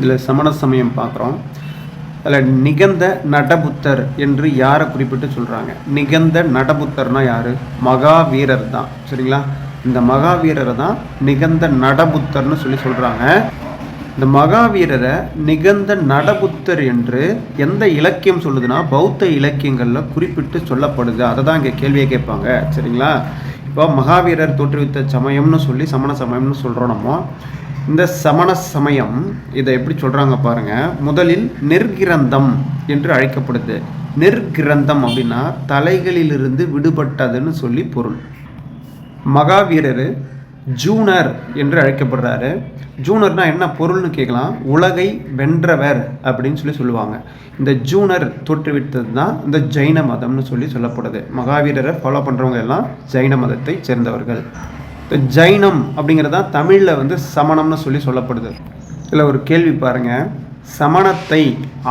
இதில் சமண சமயம் பார்க்குறோம். அதில் நிகந்த நடபுத்தர் என்று யாரை குறிப்பிட்டு சொல்கிறாங்க நிகந்த நடபுத்தர்னா யார்? மகாவீரர் தான். சரிங்களா? இந்த மகாவீரரை தான் நிகந்த நடபுத்தர்னு சொல்லி சொல்கிறாங்க இந்த மகாவீரரை நிகந்த நடபுத்தர் என்று எந்த இலக்கியம் சொல்லுதுன்னா பௌத்த இலக்கியங்களில் குறிப்பிட்டு சொல்லப்படுது. அதை தான் இங்கே கேள்வியை கேட்பாங்க. சரிங்களா? இப்போ மகாவீரர் தோற்றுவித்த சமயம்னு சொல்லி சமண சமயம்னு சொல்கிறோம் நம்ம. இந்த சமண சமயம் இதை எப்படி சொல்கிறாங்க பாருங்க முதலில் நெற்கிரந்தம் என்று அழைக்கப்படுது. நெற்கிரந்தம் அப்படின்னா தலைகளிலிருந்து விடுபட்டதுன்னு சொல்லி பொருள். மகாவீரர் ஜூனர் என்று அழைக்கப்படுறாரு. ஜூனர்னா என்ன பொருள்னு கேட்கலாம். உலகை வென்றவர் அப்படின்னு சொல்லி சொல்லுவாங்க. இந்த ஜூனர் தோற்றுவித்தது தான் இந்த ஜைன மதம்னு சொல்லி சொல்லப்படுது. மகாவீரரை ஃபாலோ பண்ணுறவங்க எல்லாம் ஜைன மதத்தை சேர்ந்தவர்கள். ஜைனம் அப்படிங்கிறது தான் தமிழில் வந்து சமணம்னு சொல்லி சொல்லப்படுது. இதில் ஒரு கேள்வி பாருங்கள் சமணத்தை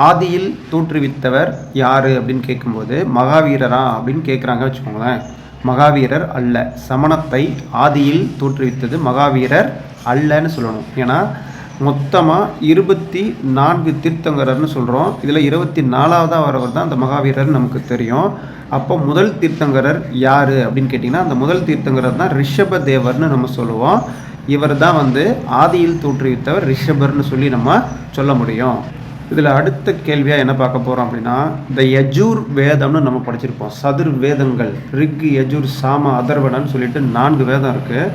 ஆதியில் தோற்றுவித்தவர் யார் அப்படின்னு கேட்கும்போது மகாவீரரா அப்படின்னு கேட்குறாங்க வச்சுக்கோங்களேன். மகாவீரர் அல்ல. சமணத்தை ஆதியில் தோற்றுவித்தது மகாவீரர் அல்லன்னு சொல்லணும். ஏன்னா மொத்தமாக இருபத்தி நான்கு தீர்த்தங்கரர்னு சொல்கிறோம் இதில் இருபத்தி நாலாவதாக வரவர் தான் அந்த மகாவீரர் நமக்கு தெரியும். அப்போ முதல் தீர்த்தங்கரர் யார் அப்படின்னு கேட்டிங்கன்னா அந்த முதல் தீர்த்தங்கரர் தான் ரிஷப தேவர்னு நம்ம சொல்லுவோம். இவர் தான் வந்து ஆதியில் தோற்றுவித்தவர் ரிஷபர்னு சொல்லி நம்ம சொல்ல முடியும். இதில் அடுத்த கேள்வியாக என்ன பார்க்க போகிறோம் அப்படின்னா இந்த யஜூர் வேதம்னு நம்ம படிச்சிருப்போம். சதுர் வேதங்கள் ரிக் யஜூர் சாம அதர்வனன்னு சொல்லிட்டு நான்கு வேதம் இருக்குது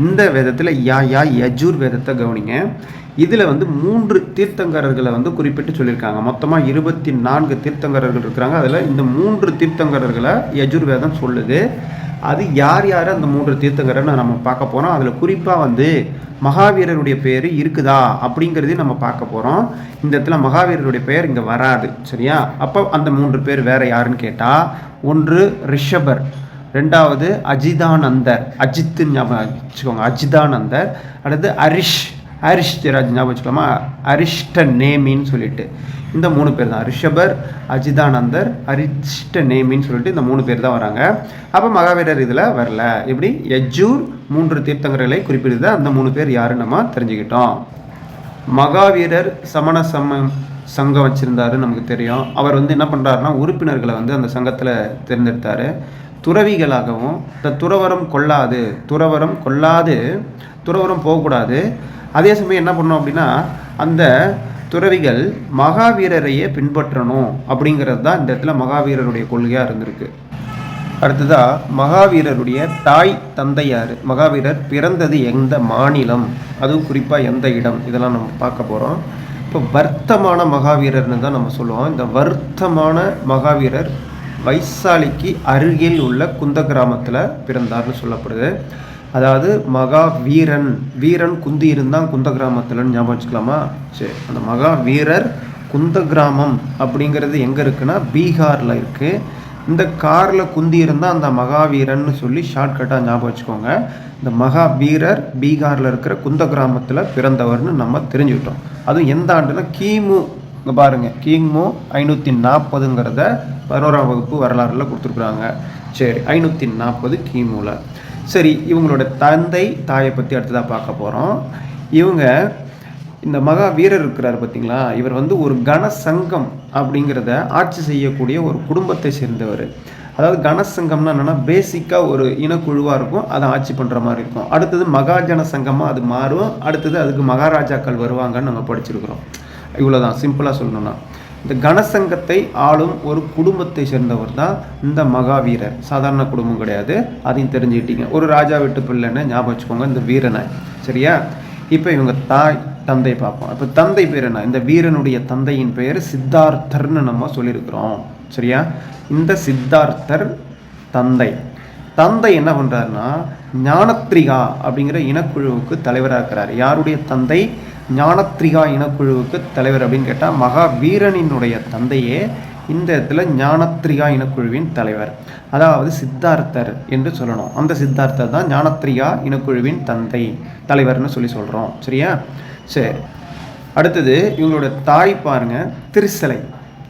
இந்த வேதத்தில் யா யா யஜூர் வேதத்தை கவனிங்க. இதில் வந்து மூன்று தீர்த்தங்கரர்களை வந்து குறிப்பிட்டு சொல்லியிருக்காங்க. மொத்தமாக இருபத்தி நான்கு தீர்த்தங்கரர்கள் இருக்கிறாங்க. அதில் இந்த மூன்று தீர்த்தங்கரர்களை யஜுர்வேதம் சொல்லுது. அது யார் யார் அந்த மூன்று தீர்த்தங்கரர்னு நம்ம பார்க்க போகிறோம் அதில் குறிப்பாக வந்து மகாவீரருடைய பேர் இருக்குதா அப்படிங்கிறதையும் நம்ம பார்க்க போகிறோம் இந்த இடத்துல மகாவீரருடைய பெயர் இங்கே வராது. சரியா? அப்போ அந்த மூன்று பேர் வேறு யாருன்னு கேட்டால் ஒன்று ரிஷபர் ரெண்டாவது அஜிதானந்தர். அஜித்துன்னு ஞாபகம் வச்சுக்கோங்க. அஜிதானந்தர் அடுத்து அரிஷ் அரிஷ்டராஜ் ஞாபகம் வச்சுக்கலாமா? அரிஷ்ட நேமின்னு சொல்லிட்டு. இந்த மூணு பேர் தான். ரிஷபர் அஜிதானந்தர் அரிஷ்ட நேமின்னு சொல்லிட்டு இந்த மூணு பேர் தான் வராங்க. அப்போ மகாவீரர் இதில் வரல. இப்படி யஜூர் மூன்று தீர்த்தங்கர்களை குறிப்பிடுது. அந்த மூணு பேர் யாருன்னு நம்ம தெரிஞ்சுக்கிட்டோம். மகாவீரர் சமண சம சங்கம் வச்சுருந்தாரு நமக்கு தெரியும். அவர் வந்து என்ன பண்ணுறாருனா உறுப்பினர்களை வந்து அந்த சங்கத்தில் தேர்ந்தெடுத்தார். துறவிகளாகவும் இந்த துறவரம் கொள்ளாது துறவரம் கொள்ளாது துறவரம் போகக்கூடாது அதே சமயம் என்ன பண்ணோம் அப்படின்னா அந்த துறவிகள் மகாவீரரையே பின்பற்றணும் அப்படிங்கிறது தான் இந்த இடத்துல மகாவீரருடைய கொள்கையாக இருந்திருக்கு. அடுத்ததாக மகாவீரருடைய தாய் தந்தையார் மகாவீரர் பிறந்தது எந்த மாநிலம்? அதுவும் குறிப்பாக எந்த இடம்? இதெல்லாம் நம்ம பார்க்க போகிறோம் இப்போ வர்த்தமான மகாவீரர்னு தான் நம்ம சொல்லுவோம். இந்த வர்த்தமான மகாவீரர் வைசாலிக்கு அருகில் உள்ள குந்த கிராமத்தில் பிறந்தார்னு சொல்லப்படுது. அதாவது மகா வீரன் வீரன் குந்தி இருந்தான் குந்த கிராமத்தில்னு ஞாபகம் வச்சுக்கலாமா? சரி அந்த மகா வீரர் குந்த கிராமம் அப்படிங்கிறது எங்கே இருக்குன்னா பீகாரில் இருக்குது இந்த காரில் குந்தி இருந்தால் அந்த மகாவீரன்னு சொல்லி ஷார்ட்கட்டாக ஞாபகம் வச்சுக்கோங்க. இந்த மகா வீரர் பீகாரில் இருக்கிற குந்த கிராமத்தில் பிறந்தவர்னு நம்ம தெரிஞ்சுக்கிட்டோம். அதுவும் எந்த ஆண்டுனா கிமு இங்கே பாருங்கள் கிமு ஐநூற்றி நாற்பதுங்கிறத பதினோராம் வகுப்பு வரலாறுல கொடுத்துருக்குறாங்க. சரி ஐநூற்றி நாற்பது கிமுவில் சரி இவங்களோட தந்தை தாயை பற்றி அடுத்ததாக பார்க்க போகிறோம் இவங்க இந்த மகா வீரர் இருக்கிறார் பார்த்தீங்களா இவர் வந்து ஒரு கணசங்கம் அப்படிங்கிறத ஆட்சி செய்யக்கூடிய ஒரு குடும்பத்தை சேர்ந்தவர். அதாவது கனசங்கம்னா என்னென்னா பேசிக்காக ஒரு இனக்குழுவாக இருக்கும் அதை ஆட்சி பண்ணுற மாதிரி இருக்கும். அடுத்தது மகாஜன சங்கமாக அது மாறும். அடுத்தது அதுக்கு மகாராஜாக்கள் வருவாங்கன்னு நம்ம படிச்சிருக்கிறோம். இவ்வளோதான் சிம்பிளாக சொல்லணும்னா. இந்த கனசங்கத்தை ஆளும் ஒரு குடும்பத்தை சேர்ந்தவர் தான் இந்த மகாவீரர் சாதாரண குடும்பம் கிடையாது. அதையும் தெரிஞ்சுக்கிட்டீங்க. ஒரு ராஜா வீட்டு பிள்ளைன்னு ஞாபகம் வச்சுக்கோங்க இந்த வீரனை. சரியா? இப்போ இவங்க தாய் தந்தை பார்ப்போம் இப்போ தந்தை பேர் என்ன? இந்த வீரனுடைய தந்தையின் பெயர் சித்தார்த்தர்னு நம்ம சொல்லியிருக்கிறோம். சரியா? இந்த சித்தார்த்தர் தந்தை. தந்தை என்ன பண்ணுறாருன்னா ஞானத்ரிகா அப்படிங்கிற இனக்குழுவுக்கு தலைவராக இருக்கிறார் யாருடைய தந்தை? ஞானத்ரிகா இனக்குழுவுக்கு தலைவர் அப்படின்னு கேட்டால் மகா வீரனினுடைய தந்தையே இந்த இடத்துல ஞானத்ரிகா இனக்குழுவின் தலைவர். அதாவது சித்தார்த்தர் என்று சொல்லணும். அந்த சித்தார்த்தர் தான் ஞானத்ரிகா இனக்குழுவின் தந்தை தலைவர்னு சொல்லி சொல்கிறோம் சரியா? சரி. அடுத்தது இவங்களோட தாய் பாருங்க திருசலை.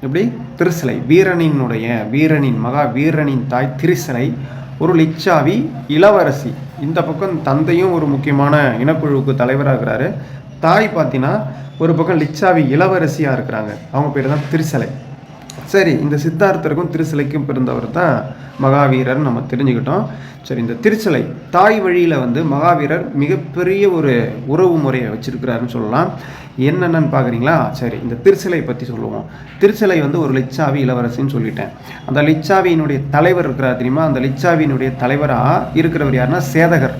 எப்படி? திருசலை. வீரனினுடைய வீரனின் மகா வீரனின் தாய் திருசலை ஒரு லிச்சாவி இளவரசி. இந்த பக்கம் தந்தையும் ஒரு முக்கியமான இனக்குழுவுக்கு தலைவராகிறாரு. தாய் பார்த்தீங்கன்னா ஒரு பக்கம் லிச்சாவி இளவரசியாக இருக்கிறாங்க. அவங்க பேர் தான் திருசலை. சரி இந்த சித்தார்த்தருக்கும் திருசிலைக்கும் பிறந்தவர் தான் மகாவீரர் நம்ம தெரிஞ்சுக்கிட்டோம். சரி இந்த திருச்சிலை தாய் வழியில் வந்து மகாவீரர் மிகப்பெரிய ஒரு உறவு முறையை வச்சிருக்கிறாருன்னு சொல்லலாம். என்னென்னு பார்க்குறீங்களா சரி இந்த திருச்சிலை பற்றி சொல்லுவோம். திருச்சிலை வந்து ஒரு லிச்சாவி இளவரசின்னு சொல்லிட்டேன். அந்த லிச்சாவியினுடைய தலைவர் இருக்கிறார் தெரியுமா? அந்த லிச்சாவியினுடைய தலைவராக இருக்கிறவர் யாருன்னா சேதகர்.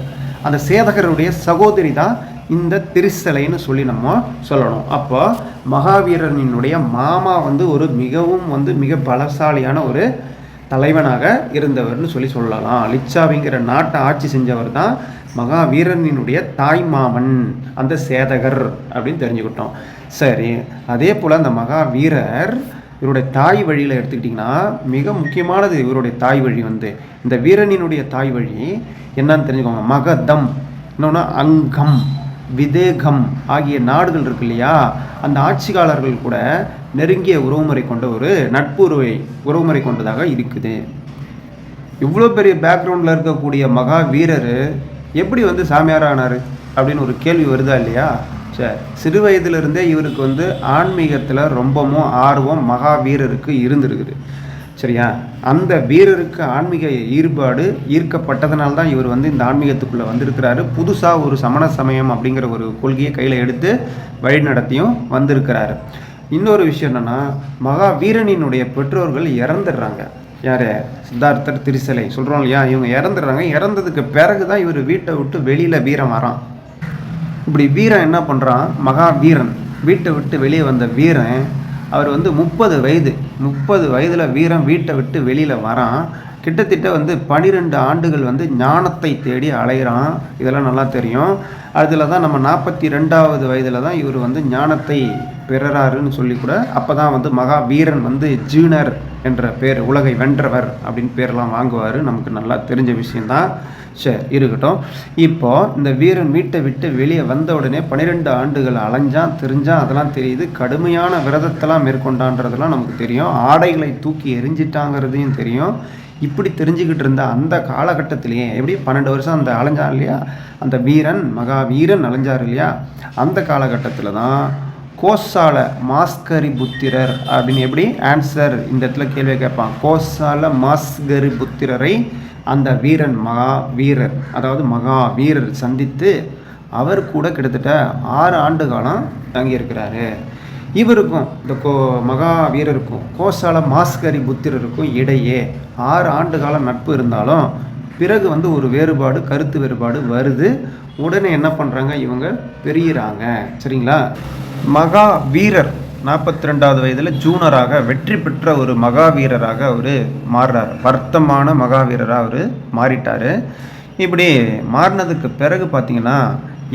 அந்த சேதகருடைய சகோதரி தான் இந்த திருசலைன்னு சொல்லி நம்ம சொல்லணும். அப்போ மகாவீரனினுடைய மாமா வந்து ஒரு மிகவும் வந்து மிக பலசாலியான ஒரு தலைவனாக இருந்தவர்னு சொல்லி சொல்லலாம். லிச்சாவிங்கிற நாட்டை ஆட்சி செஞ்சவர் தான் மகாவீரனினுடைய தாய் மாமன் அந்த சேதகர் அப்படின்னு தெரிஞ்சுக்கிட்டோம். சரி அதே போல் அந்த மகாவீரர் இவருடைய தாய் வழியில் எடுத்துக்கிட்டிங்கன்னா மிக முக்கியமானது இவருடைய தாய் வழி வந்து. இந்த வீரனினுடைய தாய் வழி என்னன்னு தெரிஞ்சுக்கோங்க. மகதம். இன்னொன்று அங்கம். விதேகம் ஆகிய நாடுகள் இருக்கு இல்லையா? அந்த ஆட்சியாளர்கள் கூட நெருங்கிய உறவுமுறை கொண்ட ஒரு நட்புறவை உறவுமுறை கொண்டதாக இருக்குது. இவ்வளோ பெரிய பேக்ரவுண்டில் இருக்கக்கூடிய மகா வீரர் எப்படி வந்து சாமியார் ஆனார்? அப்படின்னு ஒரு கேள்வி வருதா இல்லையா? சரி சிறு வயதிலிருந்தே இவருக்கு வந்து ஆன்மீகத்தில் ரொம்பவும் ஆர்வம் மகா வீரருக்கு இருந்திருக்குது. சரியா? அந்த வீரருக்கு ஆன்மீக ஈடுபாடு ஈர்க்கப்பட்டதுனால தான் இவர் வந்து இந்த ஆன்மீகத்துக்குள்ளே வந்திருக்கிறாரு. புதுசாக ஒரு சமண சமயம் அப்படிங்கிற ஒரு கொள்கையை கையில் எடுத்து வழி நடத்தியும் வந்திருக்கிறாரு. இன்னொரு விஷயம் என்னென்னா மகாவீரனினுடைய பெற்றோர்கள் இறந்துடுறாங்க. யார்? சித்தார்த்தர் திருசலை சொல்கிறோம் இல்லையா? இவங்க இறந்துடுறாங்க. இறந்ததுக்கு பிறகு தான் இவர் வீட்டை விட்டு வெளியில் வீரம் வரான். இப்படி வீரன் என்ன பண்ணுறான் மகா வீரன் வீட்டை விட்டு வெளியே வந்த வீரன் அவர் வந்து முப்பது வயது முப்பது வயதில் வீரன் வீட்டை விட்டு வெளியில் வரான். கிட்டத்தட்ட வந்து பனிரெண்டு ஆண்டுகள் வந்து ஞானத்தை தேடி அலைகிறான் இதெல்லாம் நல்லா தெரியும். அதில் தான் நம்ம நாற்பத்தி ரெண்டாவது வயதில் தான் இவர் வந்து ஞானத்தை பெறறாருன்னு சொல்லி கூட அப்போ தான் வந்து மகா வீரன் வந்து ஜீனர் என்ற பேர் உலகை வென்றவர் அப்படின்னு பேரெல்லாம் வாங்குவார். நமக்கு நல்லா தெரிஞ்ச விஷயந்தான் சரி இருக்கட்டும். இப்போது இந்த வீரன் வீட்டை விட்டு வெளியே வந்த உடனே பன்னிரெண்டு ஆண்டுகள் அலைஞ்சான் தெரிஞ்சான். அதெல்லாம் தெரியுது. கடுமையான விரதத்தெல்லாம் மேற்கொண்டான்றதெல்லாம் நமக்கு தெரியும். ஆடைகளை தூக்கி எரிஞ்சிட்டாங்கிறதையும் தெரியும். இப்படி தெரிஞ்சுக்கிட்டு இருந்த அந்த காலகட்டத்திலேயே எப்படி பன்னெண்டு வருஷம் அந்த அலைஞ்சார் இல்லையா? அந்த வீரன் மகா வீரன் அலைஞ்சார் இல்லையா? அந்த காலகட்டத்தில் தான் கோசால மாஸ்கரி புத்திரர் அப்படின்னு எப்படி ஆன்சர் இந்த இடத்துல கேள்வி கேட்பான். கோசால மாஸ்கரி புத்திரரை அந்த வீரன் மகா வீரர் அதாவது மகா வீரர் சந்தித்து அவர் கூட கிட்டத்தட்ட ஆறு ஆண்டு காலம் தங்கியிருக்கிறாரு. இவருக்கும் இந்த கோ மகாவீரருக்கும் கோசால மாஸ்கரி புத்திரருக்கும் இடையே ஆறு ஆண்டு காலம் நட்பு இருந்தாலும் பிறகு வந்து ஒரு வேறுபாடு கருத்து வேறுபாடு வருது. உடனே என்ன பண்ணுறாங்க இவங்க பெரியறாங்க. சரிங்களா? மகா வீரர் நாற்பத்தி ரெண்டாவது வயதில் ஜூனராக வெற்றி பெற்ற ஒரு மகாவீரராக அவர் மாறுறார். வர்த்தமான மகாவீரராக அவர் மாறிட்டார். இப்படி மாறினதுக்கு பிறகு பார்த்தீங்கன்னா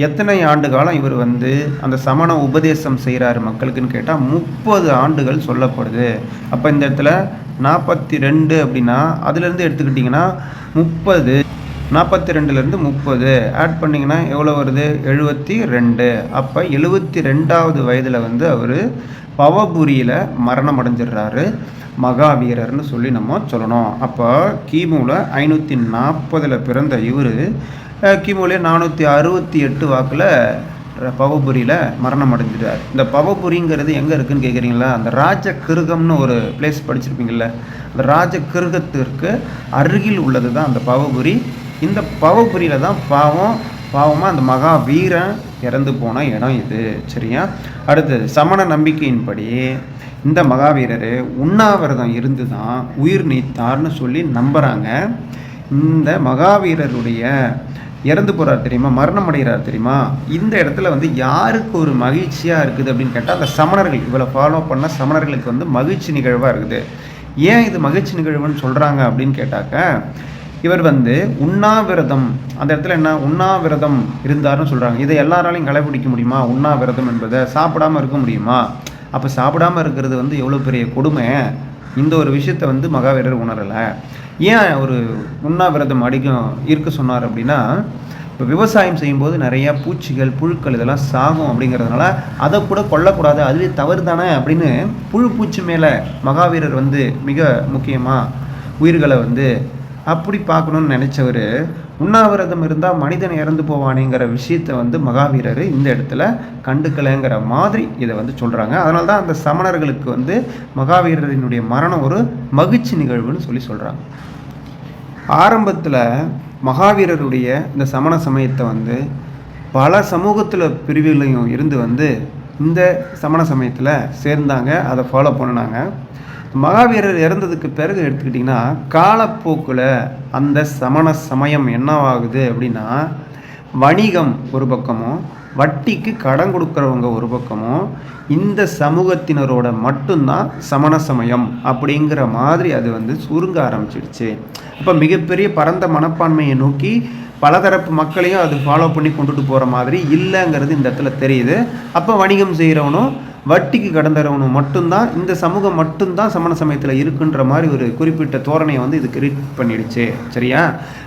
எத்தனை ஆண்டு காலம் இவர் வந்து அந்த சமண உபதேசம் செய்கிறாரு மக்களுக்குன்னு கேட்டால் முப்பது ஆண்டுகள் சொல்லப்படுது. அப்போ இந்த இடத்துல நாற்பத்தி ரெண்டு அப்படின்னா அதுலேருந்து எடுத்துக்கிட்டிங்கன்னா முப்பது நாற்பத்தி ரெண்டுலேருந்து முப்பது. ஆட் பண்ணிங்கன்னா எவ்வளோ வருது? எழுபத்தி ரெண்டு அப்போ எழுபத்தி ரெண்டாவது வயதில் வந்து அவர் பவபுரியில் மரணம் அடைஞ்சிடுறாரு. மகாவீரர்னு சொல்லி நம்ம சொல்லணும். அப்போ கிமுவில் ஐநூற்றி நாற்பதில் பிறந்த இவர் கிமுலே நானூற்றி அறுபத்தி எட்டு வாக்கில் பவபுரியில் மரணம் அடைஞ்சிட்டார். இந்த பவபுரிங்கிறது எங்கே இருக்குன்னு கேட்குறீங்களா அந்த ராஜ கிருகம்னு ஒரு பிளேஸ் படிச்சிருப்பீங்கள்ல அந்த ராஜ கிருகத்திற்கு அருகில் உள்ளது தான் அந்த பவபுரி. இந்த பவபுரியில் தான் பாவம் பாவமாக அந்த மகா வீரன் இறந்து போன இடம் இது. சரியா? அடுத்தது சமண நம்பிக்கையின்படி இந்த மகாவீரர் உண்ணாவிரதம் இருந்து தான் உயிர் நீத்தார்னு சொல்லி நம்புகிறாங்க இந்த மகாவீரருடைய இறந்து போகிறார் தெரியுமா? மரணம் அடைகிறார் தெரியுமா? இந்த இடத்துல வந்து யாருக்கு ஒரு மகிழ்ச்சியாக இருக்குது அப்படின்னு கேட்டால் அந்த சமணர்கள் இவ்வளோ ஃபாலோ பண்ண சமணர்களுக்கு வந்து மகிழ்ச்சி நிகழ்வாக இருக்குது. ஏன் இது மகிழ்ச்சி நிகழ்வுன்னு சொல்கிறாங்க அப்படின்னு கேட்டாக்க இவர் வந்து உண்ணாவிரதம் அந்த இடத்துல என்ன உண்ணாவிரதம் இருந்தாருன்னு சொல்கிறாங்க இதை எல்லாராலையும் கடைபிடிக்க முடியுமா? உண்ணாவிரதம் என்பதை சாப்பிடாம இருக்க முடியுமா? அப்போ சாப்பிடாம இருக்கிறது வந்து எவ்வளோ பெரிய கொடுமை. இந்த ஒரு விஷயத்தை வந்து மகாவீரர் உணரலை. ஏன் ஒரு உண்ணாவிரதம் அடிக்கும் இருக்க சொன்னார் அப்படின்னா இப்போ விவசாயம் செய்யும்போது நிறையா பூச்சிகள் புழுக்கள் இதெல்லாம் சாகும் அப்படிங்கிறதுனால அதை கூட கொல்லக்கூடாது அதுவே தவறு தானே அப்படின்னு புழு பூச்சி மேலே மகாவீரர் வந்து மிக முக்கியமாக உயிர்களை வந்து அப்படி பார்க்கணும்னு நினச்சவர் உண்ணாவிரதம் இருந்தால் மனிதன் இறந்து போவானேங்கிற விஷயத்தை வந்து மகாவீரர் இந்த இடத்துல கண்டுக்கலைங்கிற மாதிரி இதை வந்து சொல்கிறாங்க அதனால தான் அந்த சமணர்களுக்கு வந்து மகாவீரரினுடைய மரணம் ஒரு மகிழ்ச்சி நிகழ்வுன்னு சொல்லி சொல்கிறாங்க ஆரம்பத்தில் மகாவீரருடைய இந்த சமண சமயத்தை வந்து பல சமூகத்தில் பிரிவுகளையும் இருந்து வந்து இந்த சமண சமயத்தில் சேர்ந்தாங்க அதை ஃபாலோ பண்ணினாங்க. மகாவீரர் இறந்ததுக்கு பிறகு எடுத்துக்கிட்டிங்கன்னா காலப்போக்கில் அந்த சமண சமயம் என்னவாகுது அப்படின்னா வணிகம் ஒரு பக்கமும் வட்டிக்கு கடன் கொடுக்குறவங்க ஒரு பக்கமும் இந்த சமூகத்தினரோட மட்டும்தான் சமண சமயம் அப்படிங்கிற மாதிரி அது வந்து சுருங்க ஆரம்பிச்சிடுச்சு. அப்போ மிகப்பெரிய பரந்த மனப்பான்மையை நோக்கி பலதரப்பு மக்களையும் அது ஃபாலோ பண்ணி கொண்டுட்டு போகிற மாதிரி இல்லைங்கிறது இந்த இடத்துல தெரியுது. அப்போ வணிகம் செய்கிறவனும் வட்டிக்கு கடந்தறவனும் மட்டும்தான் இந்த சமூகம் மட்டும்தான் சமண சமயத்தில் இருக்குன்ற மாதிரி ஒரு குறிப்பிட்ட தோரணையை வந்து இது கிரியேட் பண்ணிடுச்சு. சரியா?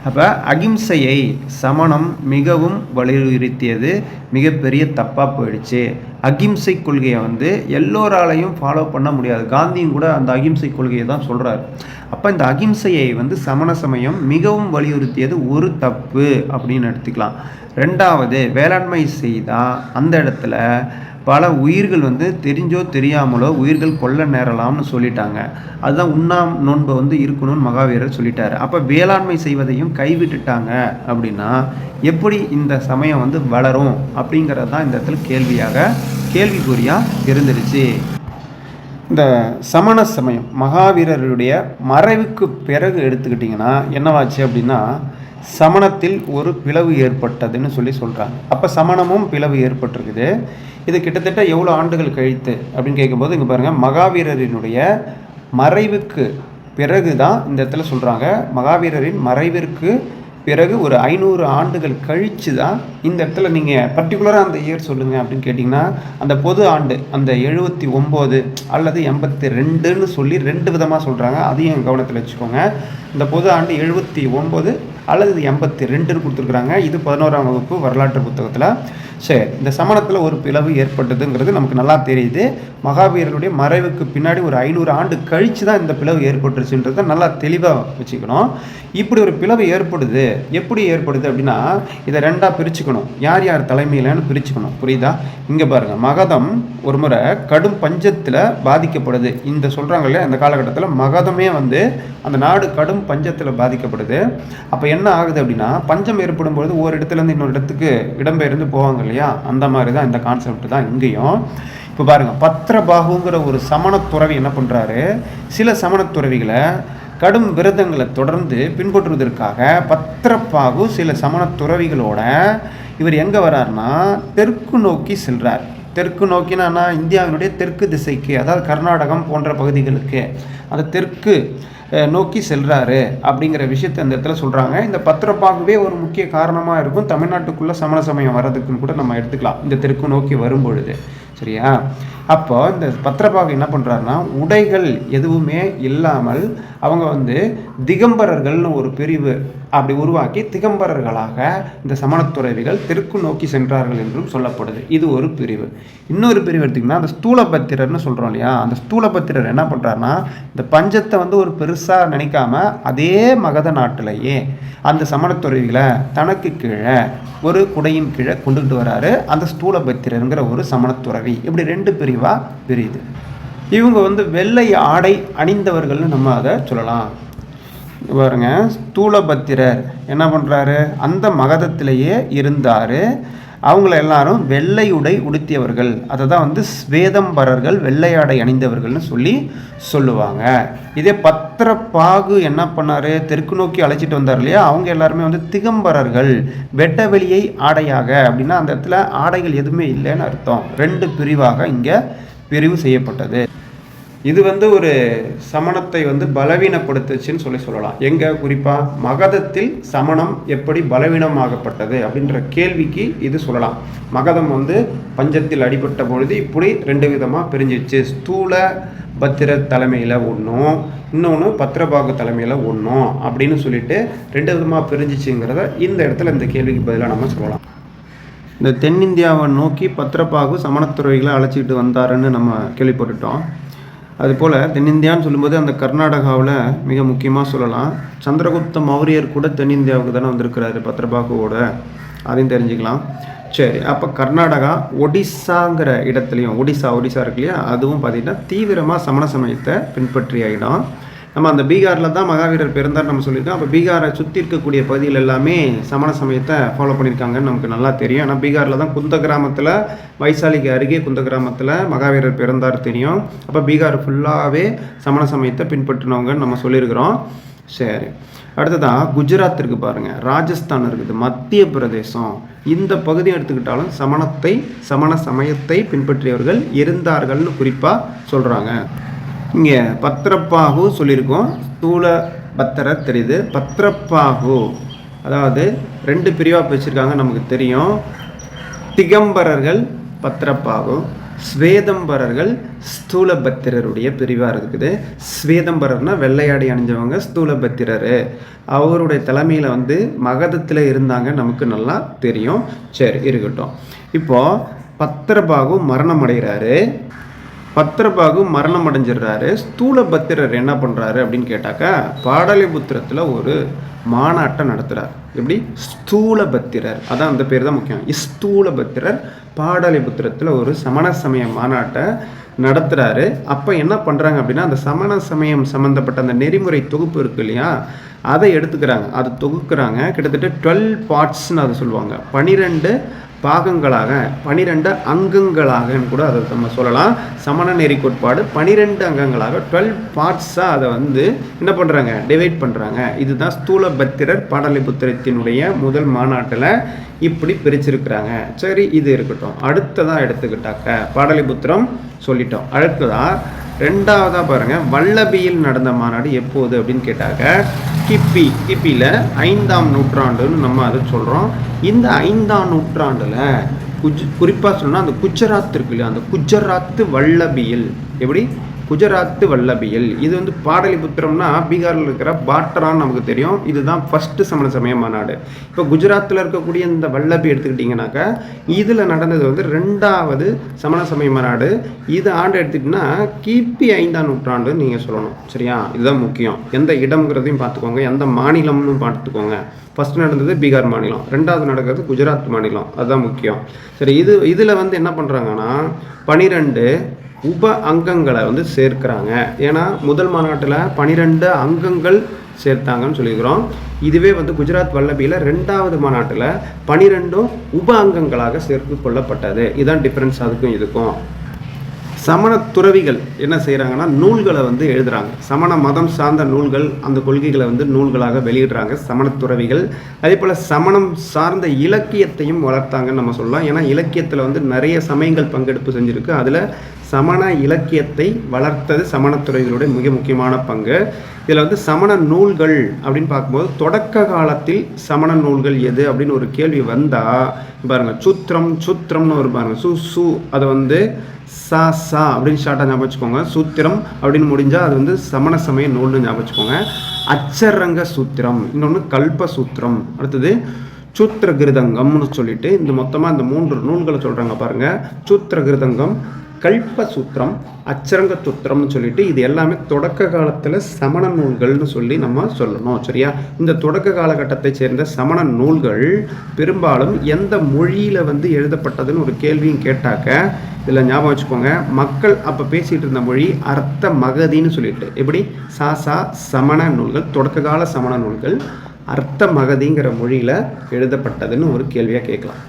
அப்போ அகிம்சையை சமணம் மிகவும் வலியுறுத்தியது மிகப்பெரிய தப்பாக போயிடுச்சு. அகிம்சை கொள்கையை வந்து எல்லோராலையும் ஃபாலோ பண்ண முடியாது. காந்தியும் கூட அந்த அகிம்சை கொள்கையை தான் சொல்கிறார் அப்போ இந்த அகிம்சையை வந்து சமண சமயம் மிகவும் வலியுறுத்தியது ஒரு தப்பு அப்படின்னு எடுத்துக்கலாம். ரெண்டாவது வேளாண்மை செய்தால் அந்த இடத்துல பல உயிர்கள் வந்து தெரிஞ்சோ தெரியாமலோ உயிர்கள் கொல்ல நேரலாம்னு சொல்லிட்டாங்க. அதுதான் உண்ணாம் நோன்பை வந்து இருக்கணும்னு மகாவீரர் சொல்லிட்டாரு. அப்போ வேளாண்மை செய்வதையும் கைவிட்டுட்டாங்க அப்படின்னா எப்படி இந்த சமயம் வந்து வளரும் அப்படிங்கிறது தான் இந்த இடத்துல கேள்வியாக கேள்விக்குறியாக இருந்துருச்சு. இந்த சமண சமயம் மகாவீரருடைய மறைவுக்கு பிறகு எடுத்துக்கிட்டிங்கன்னா என்னவாச்சு அப்படின்னா சமணத்தில் ஒரு பிளவு ஏற்பட்டதுன்னு சொல்லி சொல்கிறாங்க அப்போ சமணமும் பிளவு ஏற்பட்டிருக்குது. இது கிட்டத்தட்ட எவ்வளோ ஆண்டுகள் கழித்து அப்படின்னு கேட்கும்போது இங்கே பாருங்கள் மகாவீரரினுடைய மறைவுக்கு பிறகு தான் இந்த இடத்துல சொல்கிறாங்க மகாவீரரின் மறைவிற்கு பிறகு ஒரு ஐநூறு ஆண்டுகள் கழித்து தான் இந்த இடத்துல நீங்கள் பர்டிகுலராக அந்த இயர் சொல்லுங்கள் அப்படின்னு கேட்டிங்கன்னா அந்த பொது ஆண்டு அந்த எழுபத்தி ஒம்பது அல்லது எண்பத்தி ரெண்டுன்னு சொல்லி ரெண்டு விதமாக சொல்கிறாங்க அதையும் கவனத்தில் வச்சுக்கோங்க. இந்த பொது ஆண்டு எழுபத்தி ஒம்பது அல்லது எண்பத்தி ரெண்டுன்னு கொடுத்துருக்குறாங்க. இது பதினோராம் வகுப்பு வரலாற்று புத்தகத்தில். சரி இந்த சமணத்தில் ஒரு பிளவு ஏற்பட்டதுங்கிறது நமக்கு நல்லா தெரியுது. மகாவீரருடைய மறைவுக்கு பின்னாடி ஒரு ஐநூறு ஆண்டு கழித்து தான் இந்த பிளவு ஏற்பட்டுருச்சுன்றதை நல்லா தெளிவாக வச்சுக்கணும். இப்படி ஒரு பிளவு ஏற்படுது. எப்படி ஏற்படுது அப்படின்னா இதை ரெண்டாக பிரிச்சுக்கணும். யார் யார் தலைமையிலன்னு பிரிச்சுக்கணும். புரியுதா? இங்கே பாருங்கள் மகதம் ஒரு முறை கடும் பஞ்சத்தில் பாதிக்கப்படுது. இந்த சொல்கிறாங்க இல்லையா இந்த காலகட்டத்தில் மகதமே வந்து அந்த நாடு கடும் பஞ்சத்தில் பாதிக்கப்படுது. அப்போ என்ன ஆகுது அப்படின்னா பஞ்சம் ஏற்படும் பொழுது ஒரு இடத்துலேருந்து இன்னொரு இடத்துக்கு இடம்பெயர்ந்து போவாங்க இல்லையா? அந்த மாதிரி தான் இந்த கான்செப்ட் தான் இங்கேயும். இப்போ பாருங்கள் பத்திரபாகுங்கிற ஒரு சமணத்துறவி என்ன பண்ணுறாரு சில சமணத்துறவிகளை கடும் விரதங்களை தொடர்ந்து பின்பற்றுவதற்காக பத்திரப்பாகு சில சமண துறவிகளோட இவர் எங்கே வர்றாருன்னா தெற்கு நோக்கி செல்றார். தெற்கு நோக்கினா இந்தியாவினுடைய தெற்கு திசைக்கு அதாவது கர்நாடகம் போன்ற பகுதிகளுக்கு. அந்த தெற்கு நோக்கி செல்கிறாரு அப்படிங்கிற விஷயத்தை அந்த இடத்துல சொல்கிறாங்க இந்த பத்திரப்பாகவே ஒரு முக்கிய காரணமாக இருக்கும். தமிழ்நாட்டுக்குள்ளே சமண சமயம் வர்றதுக்குன்னு கூட நம்ம எடுத்துக்கலாம். இந்த தெற்கு நோக்கி வரும் பொழுது சரியா? அப்போ இந்த பத்திரப்பாக என்ன பண்ணுறாருன்னா உடைகள் எதுவுமே இல்லாமல் அவங்க வந்து திகம்பரர்கள்னு ஒரு பிரிவு அப்படி உருவாக்கி திகம்பரர்களாக இந்த சமணத்துறவிகள் தெற்கு நோக்கி சென்றார்கள் என்றும் சொல்லப்படுது. இது ஒரு பிரிவு. இன்னொரு பிரிவு எடுத்திங்கன்னா அந்த ஸ்தூலபத்திரர்னு சொல்கிறோம் இல்லையா? அந்த ஸ்தூலபத்திரர் என்ன பண்ணுறாருன்னா இந்த பஞ்சத்தை வந்து ஒரு பெருசாக நினைக்காம அதே மகத நாட்டிலேயே அந்த சமணத்துறவிகளை தனக்கு கீழே ஒரு குடையின் கீழே கொண்டுகிட்டு வராரு அந்த ஸ்தூலபத்திரருங்கிற ஒரு சமணத்துறவி. இப்படி ரெண்டு பிரிவாக பிரியுது. இவங்க வந்து வெள்ளை ஆடை அணிந்தவர்கள்னு நம்ம அதை சொல்லலாம். பாருங்க ஸ்தூலபத்திரர் என்ன பண்ணுறாரு அந்த மகதத்திலேயே இருந்தார். அவங்கள எல்லாரும் வெள்ளை உடை உடுத்தியவர்கள். அதை தான் வந்து ஸ்வேதம்பரர்கள் வெள்ளை ஆடை அணிந்தவர்கள்னு சொல்லி சொல்லுவாங்க. இதே பத்திரப்பாகு என்ன பண்ணார்? தெற்கு நோக்கி அழைச்சிட்டு வந்தார் இல்லையா? அவங்க எல்லாருமே வந்து திகம்பரர்கள். வெட்ட வெளியை ஆடையாக. அப்படின்னா அந்த இடத்துல ஆடைகள் எதுவுமே இல்லைன்னு அர்த்தம். ரெண்டு பிரிவாக இங்கே பிரிவு செய்யப்பட்டது. இது வந்து ஒரு சமணத்தை வந்து பலவீனப்படுத்துச்சுன்னு சொல்லி சொல்லலாம். எங்க? குறிப்பாக மகதத்தில் சமணம் எப்படி பலவீனமாகப்பட்டது அப்படின்ற கேள்விக்கு இது சொல்லலாம். மகதம் வந்து பஞ்சத்தில் அடிபட்ட பொழுது இப்படி ரெண்டு விதமாக பிரிஞ்சிச்சு. ஸ்தூல பத்திர தலைமையில் ஒன்றும் இன்னொன்று பத்திரபாகு தலைமையில் ஒன்றும் அப்படின்னு சொல்லிட்டு ரெண்டு விதமாக பிரிஞ்சிச்சுங்கிறத இந்த இடத்துல இந்த கேள்விக்கு பதிலாக நம்ம சொல்லலாம். இந்த தென்னிந்தியாவை நோக்கி பத்திரப்பாகு சமணத்துறைகளை அழைச்சிக்கிட்டு வந்தாருன்னு நம்ம கேள்விப்பட்டுட்டோம். அதுபோல் தென்னிந்தியான்னு சொல்லும்போது அந்த கர்நாடகாவில் மிக முக்கியமாக சொல்லலாம். சந்திரகுப்த மௌரியர் கூட தென்னிந்தியாவுக்கு தானே வந்திருக்கிறாரு பத்ரபாகுவோட. அதையும் தெரிஞ்சுக்கலாம். சரி அப்போ கர்நாடகா ஒடிசாங்கிற இடத்துலையும் ஒடிசா ஒடிசா இருக்கு இல்லையா? அதுவும் பார்த்திங்கன்னா தீவிரமாக சமண சமயத்தை பின்பற்றிய இடம். நம்ம அந்த பீகாரில் தான் மகாவீரர் பிறந்தார் நம்ம சொல்லியிருக்கோம். அப்போ பீகாரை சுற்றி இருக்கக்கூடிய பகுதிகள் எல்லாமே சமண சமயத்தை ஃபாலோ பண்ணியிருக்காங்கன்னு நமக்கு நல்லா தெரியும். ஆனால் பீகாரில் தான் குந்த கிராமத்தில் வைசாலிக்கு அருகே குந்த கிராமத்தில் மகாவீரர் பிறந்தார் தெரியும். அப்போ பீகார் ஃபுல்லாகவே சமண சமயத்தை பின்பற்றினவங்கன்னு நம்ம சொல்லியிருக்கிறோம். சரி. அடுத்ததாக குஜராத் இருக்குது பாருங்கள் ராஜஸ்தான் இருக்குது மத்திய பிரதேசம். இந்த பகுதியை எடுத்துக்கிட்டாலும் சமணத்தை சமண சமயத்தை பின்பற்றியவர்கள் இருந்தார்கள்னு குறிப்பாக சொல்கிறாங்க இங்கே பத்திரப்பாகு சொல்லியிருக்கோம். ஸ்தூல பத்திர தெரியுது. பத்திரப்பாகு அதாவது ரெண்டு பிரிவாக பிரிச்சிருக்காங்க நமக்கு தெரியும். திகம்பரர்கள் பத்திரப்பாகு ஸ்வேதம்பரர்கள் ஸ்தூலபத்திரருடைய பிரிவாக இருக்குது. ஸ்வேதம்பரர்னா வெள்ளையாடி அணிஞ்சவங்க ஸ்தூலபத்திரர் அவருடைய தலைமையில் வந்து மகதத்தில் இருந்தாங்க நமக்கு நல்லா தெரியும். சரி இருக்கட்டும். இப்போது பத்திரபாகு மரணம் அடைகிறாரு பத்திரபாகு மரணம் அடைஞ்சிடுறாரு ஸ்தூல பத்திரர் என்ன பண்ணுறாரு அப்படின்னு கேட்டாக்கா பாடலிபுத்திரத்தில் ஒரு மாநாட்டை நடத்துகிறார் எப்படி? ஸ்தூல பத்திரர் அதான் அந்த பேர் தான் முக்கியம். ஸ்தூல பத்திரர் பாடலிபுத்திரத்தில் ஒரு சமண சமய மாநாட்டை நடத்துகிறாரு அப்போ என்ன பண்ணுறாங்க அப்படின்னா அந்த சமண சமயம் சம்மந்தப்பட்ட அந்த நெறிமுறை தொகுப்பு இருக்கு இல்லையா அதை எடுத்துக்கிறாங்க. அதை தொகுக்கிறாங்க. கிட்டத்தட்ட டுவெல் பார்ட்ஸ்னு அதை சொல்லுவாங்க. பனிரெண்டு பாகங்களாக பனிரெண்டு அங்கங்களாகன்னு கூட அதை நம்ம சொல்லலாம். சமண நெறி கோட்பாடு பனிரெண்டு அங்கங்களாக டுவெல் பார்ட்ஸாக அதை வந்து என்ன பண்ணுறாங்க டிவைட் பண்ணுறாங்க இதுதான் ஸ்தூல பத்திரர் பாடலிபுத்திரத்தினுடைய முதல் மாநாட்டில் இப்படி பிரிச்சிருக்கிறாங்க. சரி இது இருக்கட்டும். அடுத்ததாக எடுத்துக்கிட்டாக்க பாடலிபுத்திரம் சொல்லிட்டோம். அடுத்ததாக ரெண்டாவதாக பாருங்கள் வல்லபியில் நடந்த மாநாடு எப்போது அப்படின்னு கேட்டாக்க கிப்பி கிப்பியில் ஐந்தாம் நூற்றாண்டுன்னு நம்ம அதை சொல்கிறோம் இந்த ஐந்தாம் நூற்றாண்டில் குஜ் குறிப்பாக சொன்னால் அந்த குஜராத் இருக்கு இல்லையா அந்த குஜராத்து வல்லபியில் எப்படி? குஜராத்து வல்லபியல். இது வந்து பாடலிபுத்திரம்னா பீகாரில் இருக்கிற பாட்டரான்னு நமக்கு தெரியும். இதுதான் ஃபஸ்ட்டு சமண சமய மாநாடு. இப்போ குஜராத்தில் இருக்கக்கூடிய இந்த வல்லபி எடுத்துக்கிட்டிங்கனாக்கா இதில் நடந்தது வந்து ரெண்டாவது சமண சமய மாநாடு. இது ஆண்டு எடுத்துக்கிட்டிங்கன்னா கிபி ஐந்தாம் நூற்றாண்டுன்னு நீங்கள் சொல்லணும். சரியா? இதுதான் முக்கியம். எந்த இடம்ங்கிறதையும் பார்த்துக்கோங்க. எந்த மாநிலம்னு பார்த்துக்கோங்க. ஃபஸ்ட் நடந்தது பீகார் மாநிலம். ரெண்டாவது நடக்கிறது குஜராத் மாநிலம். அதுதான் முக்கியம். சரி இது இதில் வந்து என்ன பண்ணுறாங்கன்னா பனிரெண்டு உப அங்கங்களை வந்து சேர்க்கிறாங்க. ஏன்னா முதல் மாநாட்டில் பனிரெண்டு அங்கங்கள் சேர்த்தாங்கன்னு சொல்லியிருக்கிறோம். இதுவே வந்து குஜராத் வல்லபியில் ரெண்டாவது மாநாட்டில் பனிரெண்டும் உப அங்கங்களாக சேர்த்து கொள்ளப்பட்டது. இதுதான் டிஃப்ரென்ஸ் அதுக்கும் இதுக்கும். சமண துறவிகள் என்ன செய்கிறாங்கன்னா நூல்களை வந்து எழுதுகிறாங்க சமண மதம் சார்ந்த நூல்கள் அந்த கொள்கைகளை வந்து நூல்களாக வெளியிடுறாங்க சமண துறவிகள். அதே போல் சமணம் சார்ந்த இலக்கியத்தையும் வளர்த்தாங்கன்னு நம்ம சொல்லலாம். ஏன்னா இலக்கியத்தில் வந்து நிறைய சமயங்கள் பங்கெடுப்பு செஞ்சுருக்கு. அதில் சமண இலக்கியத்தை வளர்த்தது சமணத்துறைகளுடைய மிக முக்கியமான பங்கு. இதில் வந்து சமண நூல்கள் அப்படின்னு பார்க்கும்போது தொடக்க காலத்தில் சமண நூல்கள் எது அப்படின்னு ஒரு கேள்வி வந்தால் பாருங்கள் சுத்திரம் சுத்திரம்னு ஒரு பாருங்கள் சு சு அதை வந்து சா சா அப்படின்னு ஷார்ட்டாக ஞாபகம் வச்சுக்கோங்க. சூத்திரம் அப்படின்னு முடிஞ்சால் அது வந்து சமண சமய நூல்னு ஞாபகம் வச்சுக்கோங்க. அச்சரங்க சூத்திரம் இன்னொன்று கல்ப சூத்திரம் அடுத்தது சூத்திர கிருதங்கம்னு சொல்லிட்டு இந்த மொத்தமாக இந்த மூன்று நூல்களை சொல்கிறாங்க பாருங்கள் சூத்திர கிருதங்கம் கல்ப சூத்திரம் அச்சரங்க சூத்திரம்னு சொல்லிட்டு இது எல்லாமே தொடக்க காலத்தில் சமண நூல்கள்னு சொல்லி நம்ம சொல்லணும் சரியா? இந்த தொடக்க காலகட்டத்தை சேர்ந்த சமண நூல்கள் பெரும்பாலும் எந்த மொழியில் வந்து எழுதப்பட்டதுன்னு ஒரு கேள்வியும் கேட்டாக்க இதில் ஞாபகம் வச்சுக்கோங்க மக்கள் அப்போ பேசிகிட்டு இருந்த மொழி அர்த்த மகதின்னு சொல்லிட்டு எப்படி? சாசா சமண நூல்கள் தொடக்க கால சமண நூல்கள் அர்த்த மகதிங்கிற மொழியில் எழுதப்பட்டதுன்னு ஒரு கேள்வியாக கேட்கலாம்.